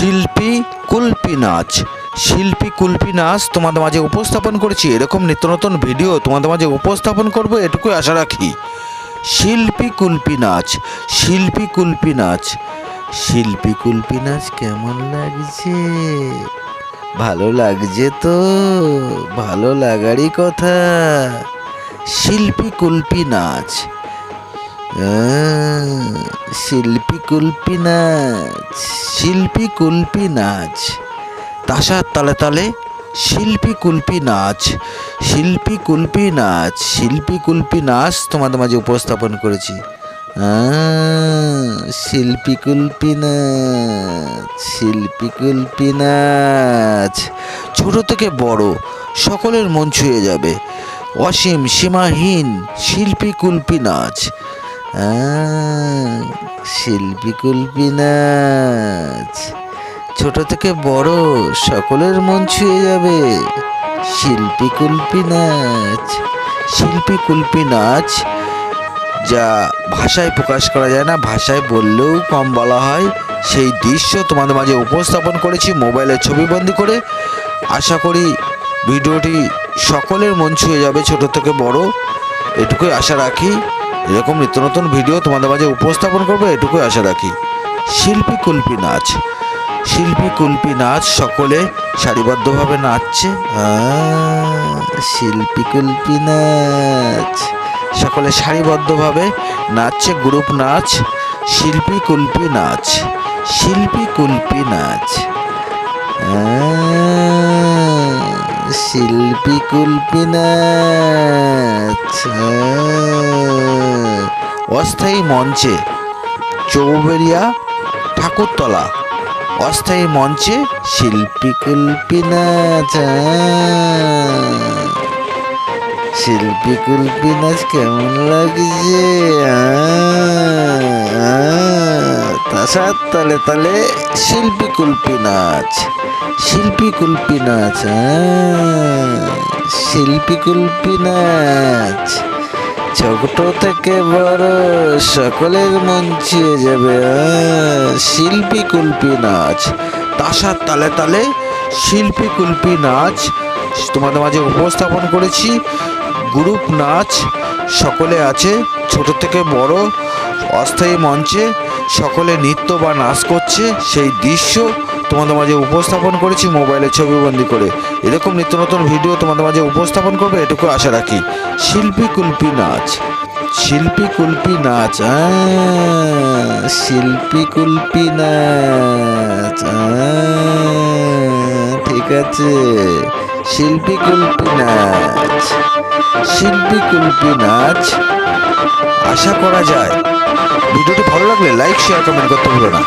শিল্পী কুলপি নাচ। শিল্পী কুলপি নাচ তোমাদের মাঝে উপস্থাপন করেছি। এরকম নিত্য নতুন ভিডিও তোমাদের মাঝে উপস্থাপন করব, এটুকুই আশা রাখি। শিল্পী কুলপি নাচ, শিল্পী কুলপি নাচ, শিল্পী কুলপি নাচ কেমন লাগছে? ভালো লাগছে তো, ভালো লাগারই কথা। শিল্পী কুলপি নাচ। শিল্পী কুলপি নাচ শিল্পী কুলপি নাচ। তাসার তালে তালে শিল্পী কুলপি নাচ শিল্পী কুলপি নাচ শিল্পী কুলপি নাচ তোমাদের মাঝে উপস্থাপন করেছি। শিল্পী কুলপি নাচ শিল্পী কুলপি নাচ। ছোট থেকে বড়, সকলের মন ছুঁয়ে যাবে। অসীম সীমাহীন শিল্পী কুলপি নাচ। শিল্পী কুলপি নাচ। ছোট থেকে বড় সকলের মন ছুঁয়ে যাবে। শিল্পী কুলপি নাচ। শিল্পী কুলপি নাচ যা ভাষায় প্রকাশ করা যায় না, ভাষায় বললেও কম বলা হয়। সেই দৃশ্য তোমাদের মাঝে উপস্থাপন করেছি, মোবাইলে ছবিবন্দি করে। আশা করি ভিডিওটি সকলের মন ছুঁয়ে যাবে, ছোট থেকে বড়। এটুকুই আশা রাখি। এরকম নিত্য নতুন ভিডিও তোমাদের মাঝে উপস্থাপন করব, এটুকুই আশা রাখি। শিল্পী কুলপি নাচ। শিল্পী কুলপি নাচ সকলে সারিবদ্ধভাবে নাচছে। শিল্পী কুলপি নাচ। সকলে সারিবদ্ধভাবে নাচছে, গ্রুপ নাচ। শিল্পী কুলপি নাচ। শিল্পী কুলপি নাচ। শিল্পী কুলপি নাচ অস্থায়ী মঞ্চে চৌবেরিয়া ঠাকুরতলা। অস্থায়ী মঞ্চে শিল্পী কুলপি নাচ শিল্পী কুলপি নাচ কেমন লাগছে তাসার তালে তালে শিল্পী কুলপি নাচ শিল্পী কুলপি নাচ আহ, শিল্পী কুলপি নাচ ছোট থেকে বড় সকলের মন ছুঁয়ে যাবে শিল্পী কুলপি নাচ তাসার তালে তালে শিল্পী কুলপি নাচ তোমাদের মাঝে উপস্থাপন করেছি। গ্রুপ নাচ সকলে আছে ছোট থেকে বড় অস্থায়ী মঞ্চে সকলে নৃত্য বা নাচ করছে সেই দৃশ্য তোমাদের মাঝে উপস্থাপন করেছি মোবাইলে ছবিবন্দি করে। এরকম নিত্য নতুন ভিডিও তোমাদের মাঝে উপস্থাপন করবে, এটুকু আশা রাখি। শিল্পী কুলপি নাচ। শিল্পী কুলপি নাচ শিল্পী কুলপি নাচ ঠিক আছে। শিল্পী কুলপি নাচ। শিল্পী কুলপি নাচ। আশা করা যায়। ভিডিওটি ভালো লাগলে লাইক, শেয়ার, কমেন্ট করতে ভুলো না।